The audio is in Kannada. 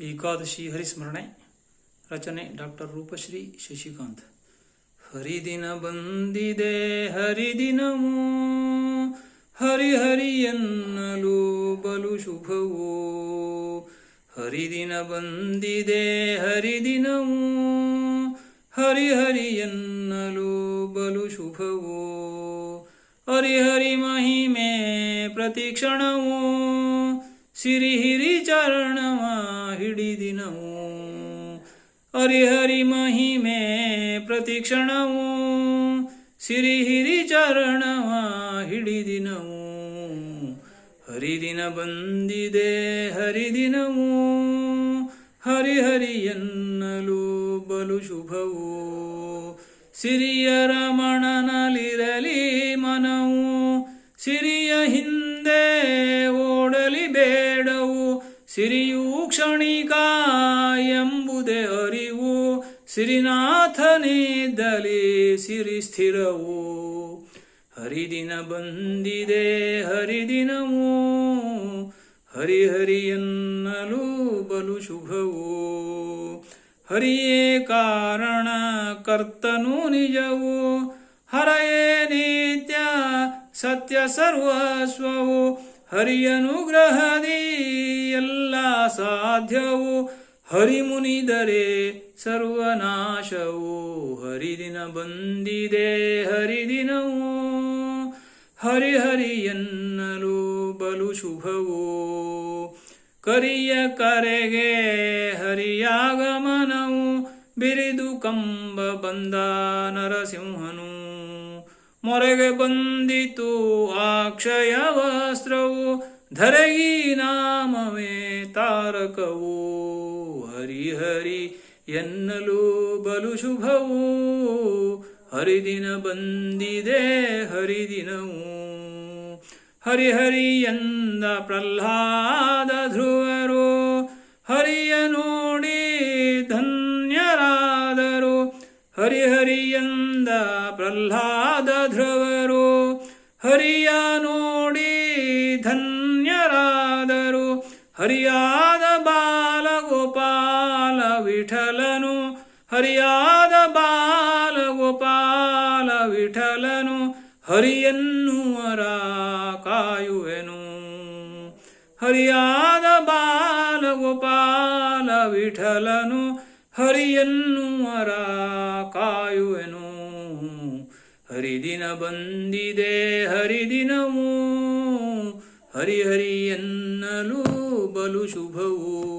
ಏಕಾದಶಿ ಹರಿಸ್ಮರಣೆ, ರಚನೆ ಡಾಕ್ಟರ್ ರೂಪಶ್ರೀ ಶಶಿಕಾಂತ್. ಹರಿದಿನ ಬಂದಿದೆ, ಹರಿದಿನವೂ, ಹರಿಹರಿ ಎನ್ನಲು ಬಲು ಶುಭವು. ಹರಿದಿನ ಬಂದಿದೆ, ಹರಿದಿನವೂ, ಹರಿಹರಿ ಎನ್ನಲು ಬಲು ಶುಭವು. ಹರಿಹರಿ ಮಹಿಮೆ ಪ್ರತಿಕ್ಷಣವು ಸಿರಿ ಹಿರಿ ಚರಣವ ಹಿಡಿದಿನವು. ಹರಿಹರಿ ಮಹಿಮೆ ಪ್ರತಿಕ್ಷಣವು. ಸಿರಿ ಹಿರಿ ಚರಣವ ಹಿಡಿದಿನವು. ಹರಿದಿನ ಬಂದಿದೆ ಹರಿದಿನವು. ಹರಿಹರಿ ಎನ್ನಲು ಬಲು ಶುಭವು. ಸಿರಿಯ ರಮಣನಲಿರಲಿ ಕ್ಷಣಿಕ ಎಂಬುದೇ ಅರಿವು. ಸಿರಿನಾಥನಿದ್ದಲಿ ಸಿರಿ ಸ್ಥಿರವು. ಹರಿದಿನ ಬಂದಿದೆ ಹರಿದಿನವು. ಹರಿಹರಿ ಎನ್ನಲು ಬಲು ಶುಭವು. ಹರಿಯೇ ಕಾರಣ ಕರ್ತನು ನಿಜವು. ಹರಯೇ ನಿತ್ಯ ಸತ್ಯ ಸರ್ವಸ್ವವು. ಹರಿಯನುಗ್ರಹದಿ ಎಲ್ಲ ಸಾಧ್ಯವು. ಹರಿಮುನಿದರೆ ಸರ್ವನಾಶವು. ಹರಿದಿನ ಬಂದಿದೆ ಹರಿದಿನವು. ಹರಿಹರಿ ಎನ್ನಲು ಬಲು ಶುಭವು. ಕರಿಯ ಕರೆಗೆ ಹರಿಯಾಗಮನವು. ಬಿರಿದು ಕಂಬ ಬಂದ ನರಸಿಂಹನು. ಮೊರೆಗೆ ಬಂದಿತು ಅಕ್ಷಯ ವಸ್ತ್ರವು. ಧರಗಿ ನಾಮವೇ ತಾರಕವು. ಹರಿಹರಿ ಎನ್ನಲು ಬಲು ಶುಭವು. ಹರಿದಿನ ಬಂದಿದೆ ಹರಿದಿನವು. ಹರಿಹರಿ ಎಂದ ಪ್ರಹ್ಲಾದ ಧ್ರುವರು. ಹರಿಯ ನೋಡಿ ಧನ್ಯರಾದರು. ಹರಿಹರಿ ಪ್ರಹ್ಲಾದ ಧ್ರುವರು, ಹರಿಯ ನೋಡಿ ಧನ್ಯರಾದರು. ಹರಿಯಾದ ಬಾಲಗೋಪಾಲ ವಿಠಲನು, ಹರಿಯಾದ ಬಾಲಗೋಪಾಲ ವಿಠಲನು, ಹರಿಯನ್ನುವರ ಕಾಯುವೆನು. ಹರಿಯಾದ ಬಾಲಗೋಪಾಲ ವಿಠಲನು, ಹರಿಯನ್ನುವರ ಕಾಯುವೆನು. ಹರಿದಿನ ಬಂದಿದೆ ಹರಿದಿನವು. ಹರಿಹರಿ ಎನ್ನಲು ಬಲು ಶುಭವು.